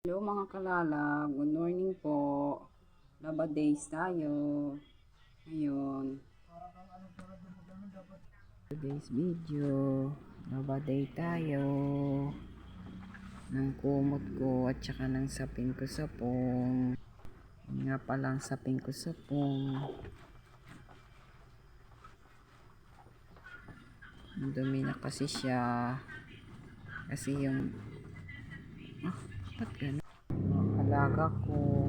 Hello mga kalala, good morning po. Laba days tayo. Ngayon. Today's video, laba day tayo. Ng kumot ko at saka ng sapin ko sa pong. Nga palang sapin ko sa pong. Dumi na kasi siya. Kasi yung ba't gano'n? Alaga ko,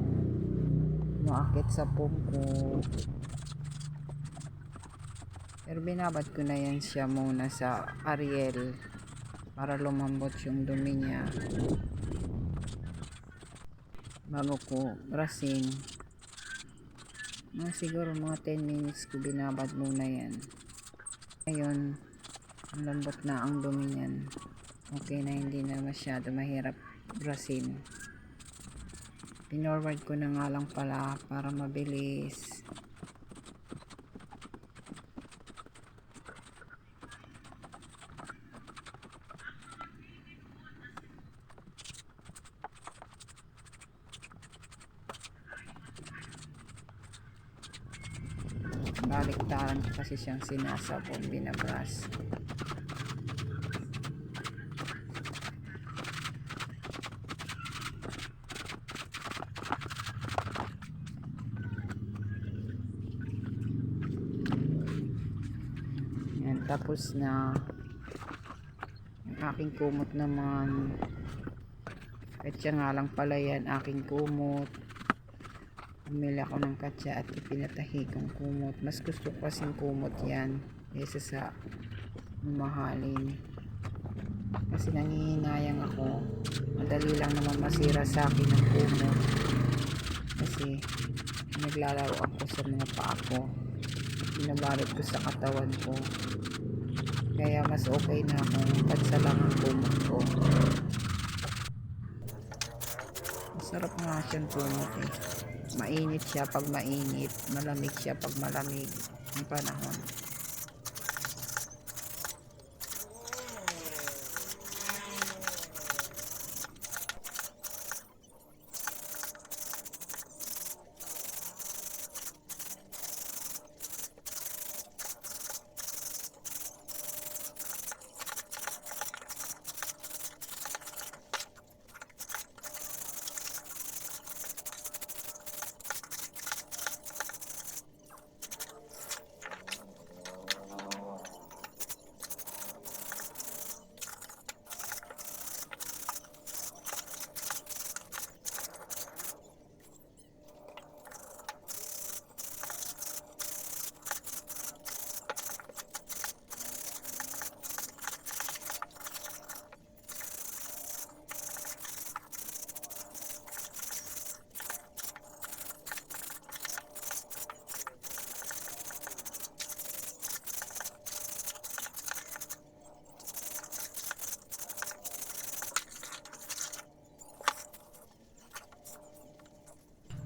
maakit sa pom ko. Pero binabad ko na yan siya muna sa Ariel para lumambot yung dumi niya. Bago ko rasin. Mga siguro mga 10 minutes ko binabad muna yan. Ngayon, ang lambot na ang dumi niyan. Okay na hindi na masyado mahirap brasin. Pinorward ko na nga lang pala para mabilis. Baliktaran kasi siyang sinasabon, binabras. Yan, tapos na yung aking kumot naman. At siya nga lang pala yan, aking kumot. Bumili ako ng katsa at ipinatahi kong kumot. Mas gusto ko kasing kumot yan kaysa sa mamahalin. Kasi nangihinayang ako. Madali lang naman masira sa akin ng kumot. Kasi naglalaro ako sa mga paa ko binabalot ko sa katawan ko. Kaya mas okay na kung katsa lang ko. Masarap nga siyang kumot eh. Mainit siya pag mainit. Malamig siya pag malamig. Ang panahon.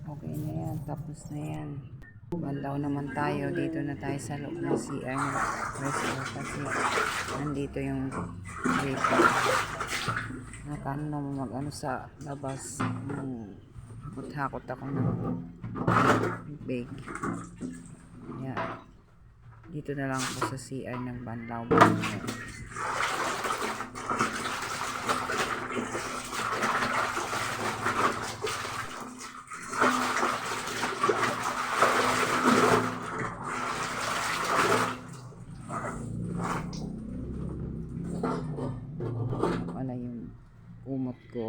Okay na yan. Tapos na yan. Bandaw naman tayo. Dito na tayo sa loob ng CR ng resto kasi nandito yung paper. Nakano naman mag ano sa labas. Hmm, Hakot-hakot ako ng big. Yan. Dito na lang ako sa CR ng Banlaw. Wala yung umot ko.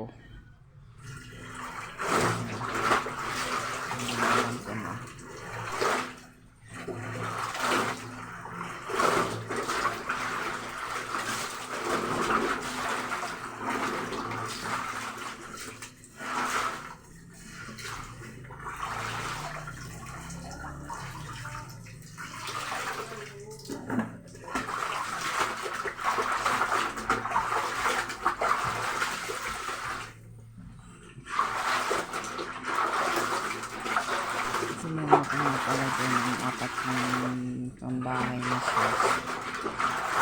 Pala dyan ang apat ng pambahay na shorts.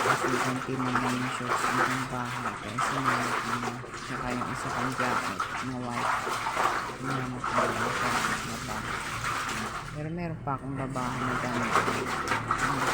Kasi konti na lang shorts ng pambahay. Kaya sinunod na. Tsaka yung isa pang jacket na white. Sinunod na lang sa babae. Pero meron pa akong babae na gamit. Hindi